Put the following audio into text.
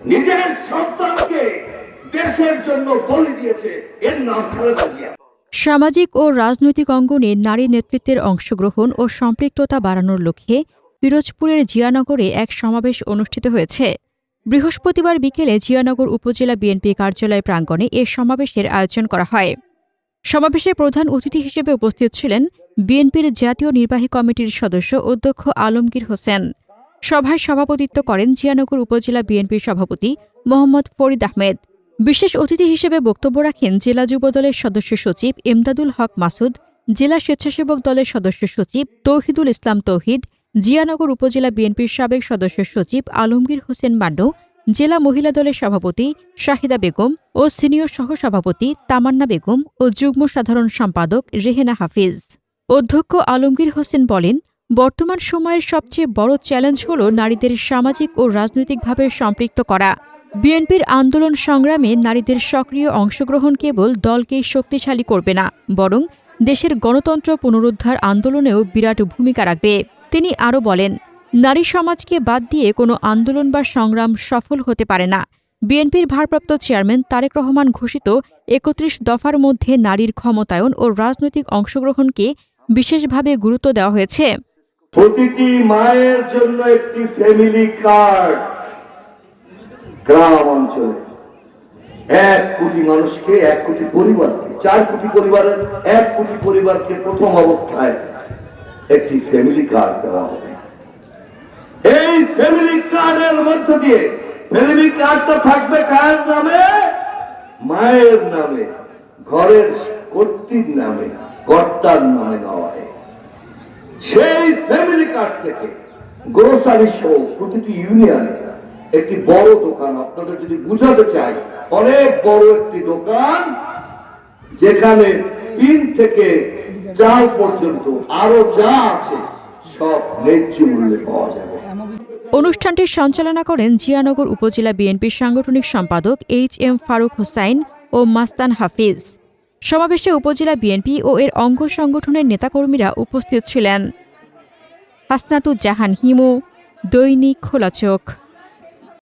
নিজের সন্তানকে দেশের জন্য বলি দিয়েছে। এর নাম খালেদা সামাজিক ও রাজনৈতিক অঙ্গনে নারী নেতৃত্বের অংশগ্রহণ ও সম্পৃক্ততা বাড়ানোর লক্ষ্যে পিরোজপুরের জিয়ানগরে এক সমাবেশ অনুষ্ঠিত হয়েছে। বৃহস্পতিবার বিকেলে জিয়ানগর উপজেলা বিএনপি কার্যালয় প্রাঙ্গণে এ সমাবেশের আয়োজন করা হয়। সমাবেশে প্রধান অতিথি হিসেবে উপস্থিত ছিলেন বিএনপির জাতীয় নির্বাহী কমিটির সদস্য অধ্যক্ষ আলমগীর হোসেন। সভায় সভাপতিত্ব করেন জিয়ানগর উপজেলা বিএনপির সভাপতি মোহাম্মদ ফরিদ আহমেদ। বিশেষ অতিথি হিসেবে বক্তব্য রাখেন জেলা যুবদলের সদস্য সচিব এমদাদুল হক মাসুদ, জেলা স্বেচ্ছাসেবক দলের সদস্য সচিব তৌহিদুল ইসলাম তৌহিদ, জিয়ানগর উপজেলা বিএনপির সাবেক সদস্য সচিব আলমগীর হোসেন মান্নু জেলা মহিলা দলের সভাপতি শাহিদা বেগম ও সিনিয়র সহসভাপতি তামান্না বেগম ও যুগ্ম সাধারণ সম্পাদক রেহেনা হাফিজ। অধ্যক্ষ আলমগীর হোসেন বলেন বর্তমান সময়ের সবচেয়ে বড় চ্যালেঞ্জ হল নারীদের সামাজিক ও রাজনৈতিকভাবে সম্পৃক্ত করা। বিএনপির আন্দোলন সংগ্রামে নারীদের সক্রিয় অংশগ্রহণ কেবল দলকেই শক্তিশালী করবে না, বরং দেশের গণতন্ত্র পুনরুদ্ধার আন্দোলনেও বিরাট ভূমিকা রাখবে। তিনি আরও বলেন, নারী সমাজকে বাদ দিয়ে কোনো আন্দোলন বা সংগ্রাম সফল হতে পারে না। বিএনপির ভারপ্রাপ্ত চেয়ারম্যান তারেক রহমান ঘোষিত একত্রিশ দফার মধ্যে নারীর ক্ষমতায়ন ও রাজনৈতিক অংশগ্রহণকে বিশেষভাবে গুরুত্ব দেওয়া হয়েছে। প্রতিটি মায়ের জন্য একটি ফ্যামিলি কার্ড গ্রাম অঞ্চলে। এক কোটি মানুষকে, এক কোটি পরিবারকে, চার কোটি পরিবারের, এক কোটি পরিবারকে প্রথম অবস্থায় একটি ফ্যামিলি কার্ড দেওয়া হবে। এই ফ্যামিলি কার্ডের মধ্য দিয়ে ফ্যামিলি কার্ডটা থাকবে কার নামে? মায়ের নামে, ঘরের কর্ত্রীর নামে, কর্তার নামে নয় সেই ফ্যামিলি কার্ড থেকে গ্রোসারি সহ প্রতিটি ইউনিয়নে একটি বড় দোকান আপনাদের যদি বুঝাতে চাই, অনেক বড় একটি দোকান যেখানে তিন থেকে চাল পর্যন্ত আরও যা আছে সব ন্যায্য মূল্যে পাওয়া যাবে। অনুষ্ঠানটি সঞ্চালনা করেন জিয়ানগর উপজেলা বিএনপির সাংগঠনিক সম্পাদক এইচ এম ফারুক হোসাইন ও মাস্তান হাফিজ। সমাবেশে উপজেলা বিএনপি ও এর অঙ্গ সংগঠনের নেতাকর্মীরা উপস্থিত ছিলেন। হাসনাতুজ্জাহান হিমু, দৈনিক খোলা চোখ